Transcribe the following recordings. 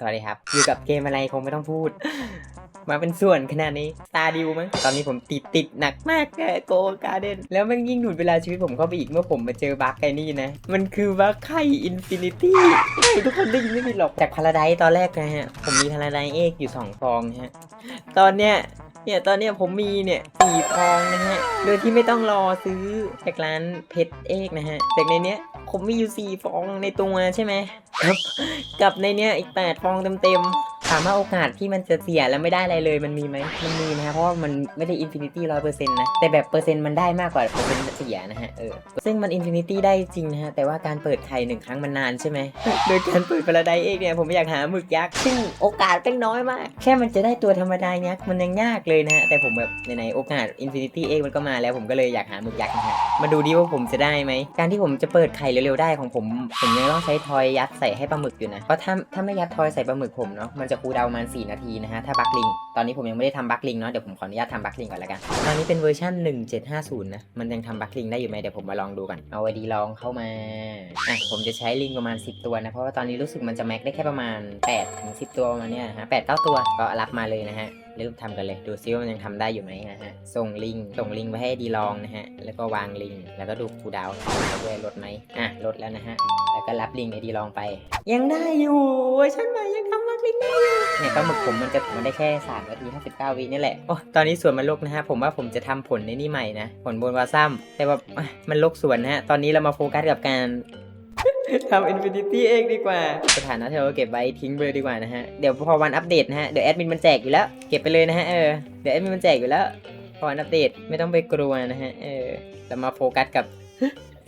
สวัสดีครับ อยู่กับเกมอะไรคงไม่ต้องพูด มาเป็นส่วนขนาดนี้ตาดิวมั้งตอนนี้ผมติดติดหนักมากแกโกการ์เดนแล้วมันยิ่งดูดเวลาชีวิตผมเข้าไปอีกเมื่อผมมาเจอบั๊กไอ้นี่นะ มันคือบั๊กไข่อินฟินิตี้ทุกคนได้ยินไม่ผิดหรอกจากพาราไดตอนแรกนะฮะ ผมมีพาราไดเอกอยู่สองฟองนะฮะตอนเนี้ยเนี่ยตอนเนี้ยผมมีเนี่ยสี่ฟองนะฮะ โดยที่ไม่ต้องรอซื้อจากร้านเพชรเอกนะฮะจากในเนี้ย ผมมีอยู่สี่ฟองในตัวใช่ไหมครับกับในเนี้ยอีกแปดฟองเต็มๆ ถามว่าโอกาสที่มันจะเสียแล้วไม่ได้อะไรเลยมันมีไหมมันมีนะฮะเพราะว่ามันไม่ได้อินฟินิตี้ร้อยเปอร์เซ็นต์นะ แต่แบบเปอร์เซ็นต์มันได้มากกว่าเปอร์เซ็นต์เสียนะฮะเออซึ่งมันอินฟินิตี้ได้จริงนะฮะแต่ว่าการเปิดไข่หนึ่งครั้งมันนานใช่ไหมโดยการเปิดพาราไดเอกเนี่ยผมอยากหาหมึกยักษ์ซึ่งโอกาสเป็นน้อยมาก แค่มันจะได้ตัวธรรมดายักษ์มันยังยากเลยนะฮะแต่ผมแบบไหนโอกาสอินฟินิตี้เอกมันก็มาแล้วผมก็เลยอยากหาหมึกยักษ์นะฮะมาดูดิว่าผมจะได้ไหมการที่ผมจะเปิดไข่เร็วๆได้ของผม ผมยังต้องใช้ทอยยัดใส่ให้ปลาหมึกอยู่นะเพราะถ้าถ้าไม่ยัดทอยใส่ปลาหมึกผมเนาะมันจะคูลดาวประมาณ 4 นาทีนะฮะ ถ้าบัคลิง ตอนนี้ผมยังไม่ได้ทำบัคลิงเนาะ เดี๋ยวผมขออนุญาตทำบัคลิงก่อนละกัน ตอนนี้เป็นเวอร์ชัน1750 นะ มันยังทำบัคลิงได้อยู่ไหมเดี๋ยวผมมาลองดูกันเอาไอดีลองเข้ามา อะ ผมจะใช้ลิงประมาณ 10 ตัวนะ เพราะว่าตอนนี้รู้สึกมันจะแม็กได้แค่ประมาณ8ถึง10 ตัวประมาณเนี้ยฮะแปดเก้าตัว ก็รับมาเลยนะฮะเริ่มทำกันเลย ดูซิว่ามันยังทำได้อยู่ไหมนะฮะ ส่งลิง ส่งลิงไปให้ดีลองนะฮะ แล้วก็วางลิง แล้วก็ดูคูลดาวด้วยลดไหมอะ ลดแล้วนะฮะ แล้วก็รับลิงไอดีลองไป ยังได้อยู่เวอร์ชันใหม่ยังทำ รับลิงก์ได้อยู่เนี่ยปลาหมึกผมมันจะมันได้แค่3นาที59วินี่แหละโอ้ตอนนี้สวนมันลกนะฮะผมว่าผมจะทำผลในนี่ใหม่นะผลบนวาซัมแต่ว่ามันลกสวนนะฮะตอนนี้เรามาโฟกัสกับการทำอินฟินิตี้เองดีกว่า สถานะที่เราเก็บไว้ทิ้งไปเลยดีกว่านะฮะ เดี๋ยวพอวันอัปเดตนะฮะ เดี๋ยวแอดมินมันแจกอยู่แล้ว เก็บไปเลยนะฮะ เออ เดี๋ยวแอดมินมันแจกอยู่แล้ว พอวันอัปเดตไม่ต้องไปกลัวนะฮะ เออ เรามาโฟกัสกับ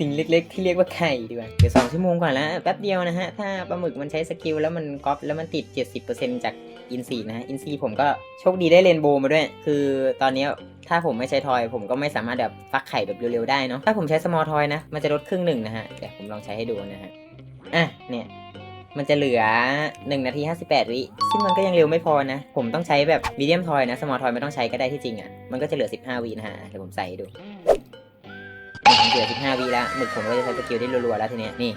สิ่งเล็กๆ ที่เรียกว่าไข่ดีกว่า เดี๋ยวสองชั่วโมงก่อนแล้วแป๊บเดียวนะฮะ ถ้าปลาหมึกมันใช้สกิลแล้วมันก๊อปแล้วมันติด 70%จากอินซีนะฮะ อินซีผมก็โชคดีได้เรนโบว์มาด้วย คือตอนนี้ถ้าผมไม่ใช้ทอยผมก็ไม่สามารถแบบฟักไข่แบบเร็วๆได้เนาะ ถ้าผมใช้ small toy นะ มันจะลดครึ่งหนึ่งนะฮะ เดี๋ยวผมลองใช้ให้ดูนะฮะ อะ เนี่ยมันจะเหลือ 1 นาที 58 วิ ซึ่งมันก็ยังเร็วไม่พอนะ ผมต้องใช้แบบมีเดียมทอยนะ small toy ไม่ต้องใช้ก็ได้ที่จริงอะ่ะ มันก็จะเหลือ 15 วินะฮะ เดี๋ยวผมใส่ดู เหลือ 15วิแล้วหมึกผมก็จะใช้สกิลได้รัวๆแล้วทีเนี้ยนี่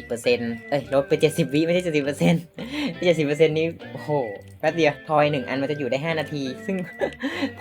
70%เอ้ยลบไป70วิไม่ใช่70% 70%นี้โอ้โห แป๊บเดียวทอยหนึ่งอันมันจะอยู่ได้ 5 นาที ซึ่ง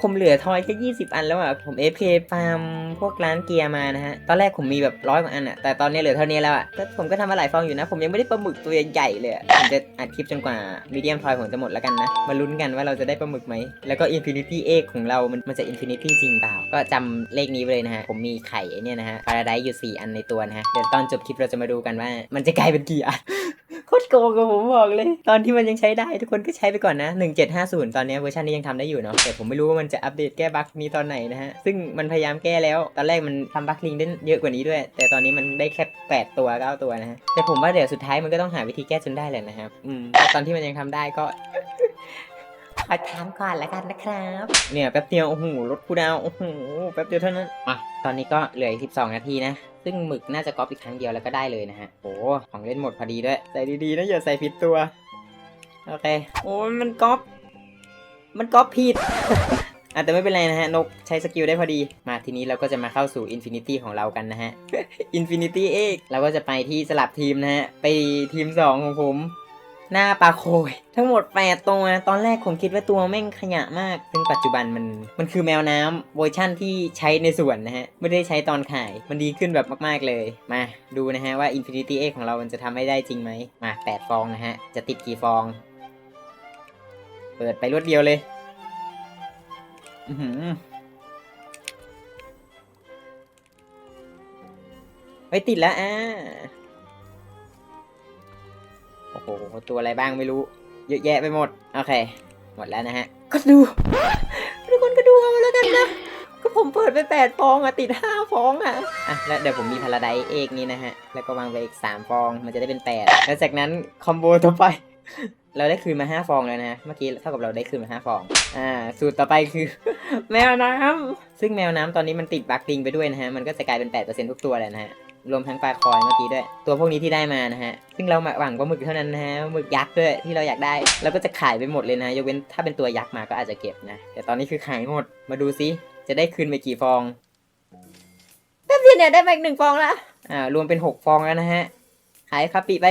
ผมเหลือทอยแค่ 20 อันแล้วอะ ผมเอฟเคฟาร์มพวกร้านเกียร์มานะฮะ ตอนแรกผมมีแบบร้อยกว่าอันอะ แต่ตอนนี้เหลือเท่านี้แล้วอะก็ผมก็ทำมาหลายฟองอยู่นะ ผมยังไม่ได้ปลาหมึกตัวใหญ่เลยผมจะอัดคลิปจนกว่ามีเดียมทอยผมจะหมดแล้วกันนะ มาลุ้นกันว่าเราจะได้ปลาหมึกไหม แล้วก็อินฟินิตี้เอของเรา มันมันจะอินฟินิตี้จริงเปล่า ก็จำเลขนี้ไว้เลยนะฮะ ผมมีไข่เนี่ยนะฮะพาราไดอยู่ 4 อันในตัวนะฮะ เดี๋ยวตอนจบคลิปเราจะมาดูกันว่า มันจะกลายเป็นกี่อัน คตรโกงกับผมบอกเลย ตอนที่มันยังใช้ได้ทุกคนก็ใช้ไปก่อนนะ 1750 ตอนนี้เวอร์ชันนี้ยังทำได้อยู่เนาะแต่ผมไม่รู้ว่ามันจะอัปเดตแก้บั๊กนี้ตอนไหนนะฮะ ซึ่งมันพยายามแก้แล้ว ตอนแรกมันทำบั๊กลิงได้เยอะกว่านี้ด้วย แต่ตอนนี้มันได้แค่ 8 ตัว 9 ตัวนะฮะ แต่ผมว่าเดี๋ยวสุดท้ายมันก็ต้องหาวิธีแก้จนได้แหละนะครับอืมแต่ตอนที่มันยังทำได้ก็ขอถามก่อนละกันนะครับ เนี่ยแป๊บเดียวโอ้โหลดคูลดาวน์โอ้โหแป๊บเดียวเท่านั้นอะตอนนี้ก็เหลืออีก12 นาทีนะ ซึ่งหมึกน่าจะก๊อปอีกครั้งเดียวแล้วก็ได้เลยนะฮะโอ้ของเล่นหมดพอดีด้วย ใส่ดีๆนะอย่าใส่ผิดตัว โอเค โอ้ยมันก๊อป มันก๊อปผิดอะแต่ไม่เป็นไรนะฮะ นกใช้สกิลได้พอดี มาทีนี้เราก็จะมาเข้าสู่อินฟินิตี้ของเรากันนะฮะอินฟินิตี้เอกเราก็จะไปที่สลับทีมนะฮะ ไปทีม 2 ของผม หน้าปลาโคย ทั้งหมด8ตัว ตอนแรกผมคิดว่าตัวแม่งขยะมาก ซึ่งปัจจุบันมัน มันคือแมวน้ำเวอร์ชั่นที่ใช้ในสวนนะฮะ ไม่ได้ใช้ตอนขาย มันดีขึ้นแบบมาก ๆ เลย มาดูนะฮะว่า Infinity X ของเรามันจะทำให้ได้จริงไหม มา8ฟองนะฮะ จะติดกี่ฟอง เปิดไปรวดเดียวเลย อือหือเฮ้ยติดแล้วอ่า โอ้โห ตัวอะไรบ้างไม่รู้ เยอะแยะไปหมด โอเค หมดแล้วนะฮะ ก็ดู ทุกคนก็ดูเอาแล้วกันนะ ก็ผมเปิดไปแปดฟองอะติดห้าฟองอะอะ แล้วเดี๋ยวผมมีพาราไดเอกนี่นะฮะ แล้วก็วางไปอีกสามฟอง มันจะได้เป็นแปดแล้วจากนั้นคอมโบต่อไป เราได้คืนมาห้าฟองแล้วนะ เมื่อกี้เท่ากับเราได้คืนมาห้าฟอง อ่า สูตรต่อไปคือ แมวน้ำซึ่งแมวน้ำตอนนี้มันติดบักดิงไปด้วยนะฮะ มันก็จะกลายเป็น8%ทุกตัวเลยนะฮะ รวมทั้งปลาคอยเมื่อกี้ด้วย ตัวพวกนี้ที่ได้มานะฮะ ซึ่งเราหวังว่าหมึกเท่านั้นนะฮะหมึกยักษ์ด้วยที่เราอยากได้เราก็จะขายไปหมดเลยนะ ยกเว้นถ้าเป็นตัวยักษ์มาก็อาจจะเก็บนะ แต่ตอนนี้คือขายหมด มาดูซิ จะได้คืนไปกี่ฟองแป๊บเดียวเนี่ยได้มาอีกหนึ่งฟองละอ่ารวมเป็นหกฟองแล้วนะฮะ ขายคาปิไป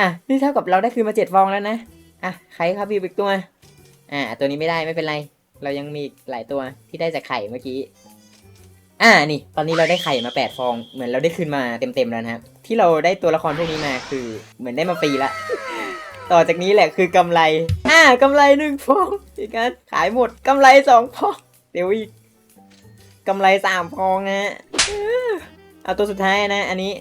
อะนี่เท่ากับเราได้คืนมาเจ็ดฟองแล้วนะ อะไข่ครับพี่อีกตัว อ่า ตัวนี้ไม่ได้ไม่เป็นไร เรายังมีอีกหลายตัวที่ได้จากไข่เมื่อกี้ อ่านี่ตอนนี้เราได้ไข่มาแปดฟอง เหมือนเราได้คืนมาเต็มๆแล้วนะครับที่เราได้ตัวละครพวกนี้มาคือเหมือนได้มาฟรีละ ต่อจากนี้แหละคือกำไร อ่ากำไรหนึ่งฟองอีกการขายหมดกำไรสองฟอง เดี๋ยวอีกกำไรสามฟองนะฮะเอาตัวสุดท้ายนะ อันนี้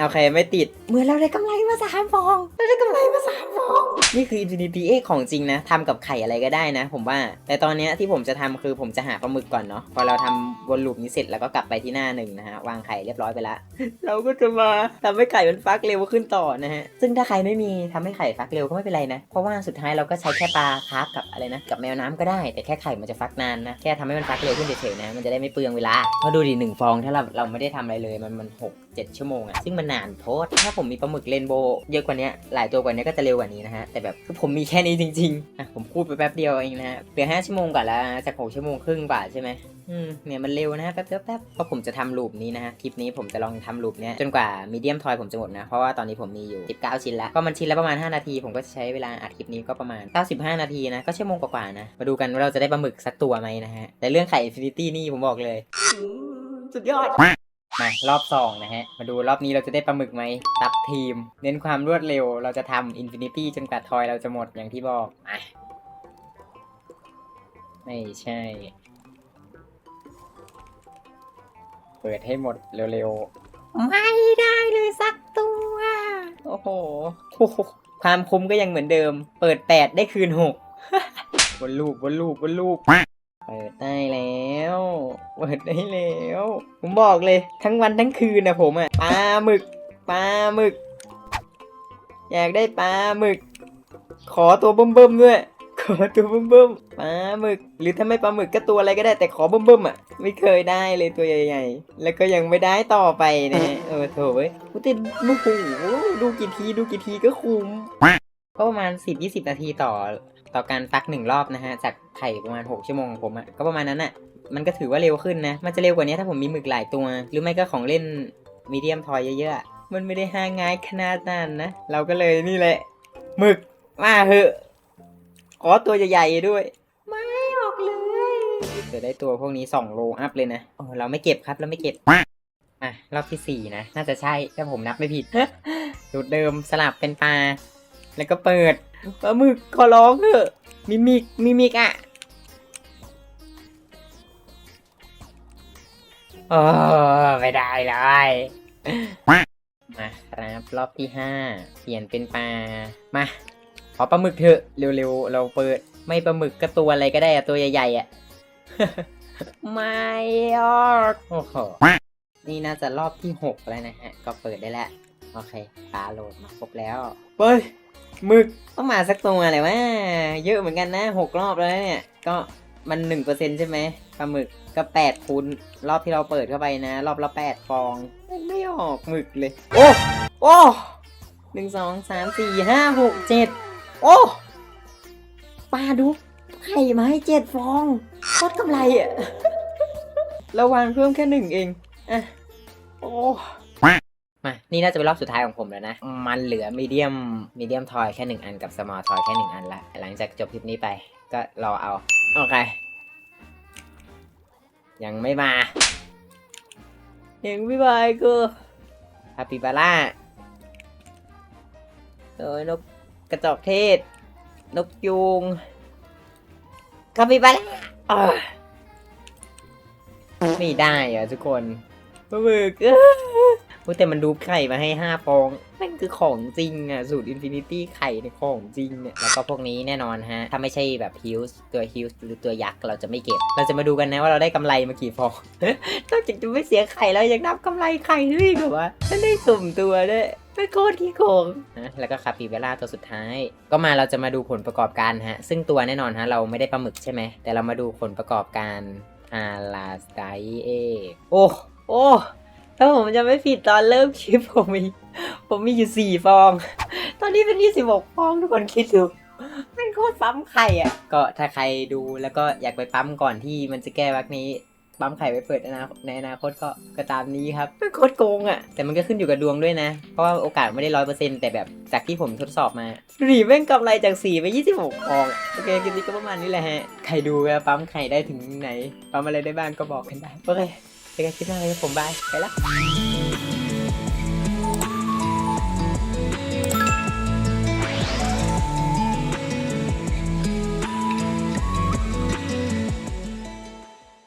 โอเคไม่ติดเหมือนเราได้กำไรมาสามฟอง เราได้กำไรมาสามฟอง นี่คือ Infinity X ของจริงนะทำกับไข่อะไรก็ได้นะ ผมว่า แต่ตอนนี้ที่ผมจะทำคือผมจะหาปลาหมึกก่อนเนาะ พอเราทำวนลูปนี้เสร็จแล้วก็กลับไปที่หน้าหนึ่งนะฮะ วางไข่เรียบร้อยไปละ เราก็จะมาทำให้ไข่มันฟักเร็วขึ้นต่อนะฮะ ซึ่งถ้าใครไม่มีทำให้ไข่ฟักเร็วก็ไม่เป็นไรนะ เพราะว่าสุดท้ายเราก็ใช้แค่ปลาคาร์ฟกับอะไรนะ กับแมวน้ำก็ได้ แต่แค่ไข่มันจะฟักนานนะ แค่ทำให้มันฟักเร็วขึ้นเฉยๆนะ มันจะได้ไม่เปลืองเวลาเพราะดูดิหนึ่งฟองถ้าเราเราไม่ได้ทำอะไรเลยมันมันหกเจ็ดชั่วโมงอะซึ่งมันนานโพสถ้าผมมีปลาหมึกเรนโบว์เยอะกว่านี้หลายตัวกว่านี้ก็จะเร็วกว่านี้นะฮะ แต่แบบคือผมมีแค่นี้จริงๆอะผมพูดไปแป๊บเดียวเองนะฮะเหลือห้าชั่วโมงก่อนแล้วนะจากหกชั่วโมงครึ่งกว่าใช่ไหมอืมเนี่ยมันเร็วนะฮะแป๊บเดียวแป๊บเพราะผมจะทำลูปนี้นะฮะคลิปนี้ผมจะลองทำลูปเนี้ยจนกว่ามีเดียมทอยผมจะหมดนะ เพราะว่าตอนนี้ผมมีอยู่ 19 ชิ้นแล้วก็มันชิ้นละประมาณ 5 นาที ผมก็ใช้เวลาอัดคลิปนี้ก็ประมาณ 95 นาทีนะก็ชั่วโมงกว่าๆนะมาดูกันว่าเราจะได้ปลาหมึกสักตัวไหมนะฮะแต่เรื่องไข่อินฟินิตี้นี่ผมบอกเลยสุดยอด มารอบสองนะฮะ มาดูรอบนี้เราจะได้ปลาหมึกไหมตับทีม เน้นความรวดเร็วเราจะทำอินฟินิตี้จนกว่าทอยเราจะหมดอย่างที่บอกอะไม่ใช่ เปิดให้หมดเร็วๆ ไม่ได้เลยสักตัว โอ้โหโอ้โหความคุ้มก็ยังเหมือนเดิม เปิดแปดได้คืนหกวนลูปวนลูปวนลูป เปิดได้แล้ว เปิดได้แล้ว ผมบอกเลยทั้งวันทั้งคืนนะผมอะปลาหมึกปลาหมึก อยากได้ปลาหมึก ขอตัวเบิ่มๆด้วย ขอตัวเบิ่มๆปลาหมึก หรือถ้าไม่ปลาหมึกก็ตัวอะไรก็ได้แต่ขอเบิ่มๆอะ ไม่เคยได้เลยตัวใหญ่ๆ แล้วก็ยังไม่ได้ต่อไปนะ เออโถเว้ยกูติดโอ้โหดูกี่ทีดูกี่ทีก็คุ้ม ก็ประมาณ 10-20 นาทีต่อต่อการฟักหนึ่งรอบนะฮะ จากไข่ประมาณ 6 ชั่วโมงของผมอะ่ะ ก็ประมาณนั้นอะ่ะ มันก็ถือว่าเร็วขึ้นนะ มันจะเร็วกว่านี้ถ้าผมมีหมึกหลายตัว หรือไม่ก็ของเล่นมีเดียมทอยเยอะๆ มันไม่ได้หาง่ายขนาดนั้นนะ เราก็เลยนี่แหละหมึกมาเหอะ ขอตัวใหญ่ๆด้วย ไม่ออกเลยจะได้ตัวพวกนี้2โลอัพเลยนะโอ้เราไม่เก็บครับ เราไม่เก็บ อะ รอบที่สี่นะ น่าจะใช่ถ้าผมนับไม่ผิดสูตรเดิมสลับเป็นปลา แล้วก็เปิดปลาหมึกขอร้องเถอะมิมิกมิมิกอะโอ้ไม่ได้เลยมาครับรอบที่ห้าเปลี่ยนเป็นปลามาขอปลาหมึกเถอะเร็วๆเราเปิด ไม่ปลาหมึกก็ตัวอะไรก็ได้อะตัวใหญ่ๆอะไม่ออกโอ้โหนี่น่าจะรอบที่หกแล้วนะฮะ ก็เปิดได้แล้ว โอเคปลาโหลดมาครบแล้วเฮ้ย หมึกต้องมาสักตัวเลยว่าเยอะเหมือนกันนะหกรอบแล้วเนี่ย ก็มันหนึ่งเปอร์เซ็นใช่ไหมปลาหมึกก็แปดคูณรอบที่เราเปิดเข้าไปนะ รอบละแปดฟอง ไม่ออกหมึกเลย โอ้โอ้หนึ่งสองสามสี่ห้าหกเจ็ดโอ้ปลาดุกไข่มาให้เจ็ดฟองโคตรกำไรอะราวางเพิ่มแค่หนึ่งเองอะโอ้ มานี่น่าจะเป็นรอบสุดท้ายของผมแล้วนะ มันเหลือมีเดียมมีเดียมทอยแค่หนึ่งอันกับสมอลทอยแค่หนึ่งอันละ หลังจากจบคลิปนี้ไปก็รอเอา โอเค ยังไม่มา ยังไม่มาอีก็ฮาปิบาร่าเอ้ยนกกระจอกเทศ นกยูงคาปิบาร่าอะไม่ได้อะทุกคนปลาหมึกเอ้ ยแต่มันดูไข่มาให้ห้าฟองนั่นคือของจริงอะ สูตรอินฟินิตี้ไข่ในของจริงเนี่ยแล้วก็พวกนี้แน่นอนฮะ ถ้าไม่ใช่แบบฮิวส์ตัวฮิวส์หรือตัวยักษ์เราจะไม่เก็บ เราจะมาดูกันนะว่าเราได้กำไรมากี่ฟองนอกจากจะไม่เสียไข่แล้วยังนับกำไรไข่ด้วยเหรอวะฉันได้สุ่มตัวด้วยไม่โคตรขี้โกงนะแล้วก็คาปิเบล่าตัวสุดท้าย ก็มาเราจะมาดูผลประกอบการฮะ ซึ่งตัวแน่นอนฮะเราไม่ได้ปลาหมึกใช่ไหมแต่เรามาดูผลประกอบการอาลาสไกเอโอ้โอ้ ถ้าผมจะไม่ผิดตอนเริ่มคลิปผมมีผมมีอยู่สี่ฟอง ตอนนี้เป็นยี่สิบหกฟองทุกคนคิดดูมันโคตรปั๊มไข่อะ ก็ถ้าใครดูแล้วก็อยากไปปั๊มก่อนที่มันจะแก้วักนี้ ปั๊มไข่ไว้เปิดอนาในอนาคตก็ก็ตามนี้ครับมันโคตรโกงอะ่ะ แต่มันก็ขึ้นอยู่กับดวงด้วยนะ เพราะว่าโอกาสไม่ได้ร้อยเปอร์เซ็นต์แต่แบบจากที่ผมทดสอบมาหรีแม่งกำไรจากสี่ไปยี่สิบหกฟองอะโอเคคลิปนี้ก็ประมาณนี้แหละฮะ ใครดูว่าปั๊มไข่ได้ถึงไหน ปั๊มอะไรได้บ้างก็บอกกันได้ โอเค เจอกันคลิปหน้าเลยครับผมบายไปละ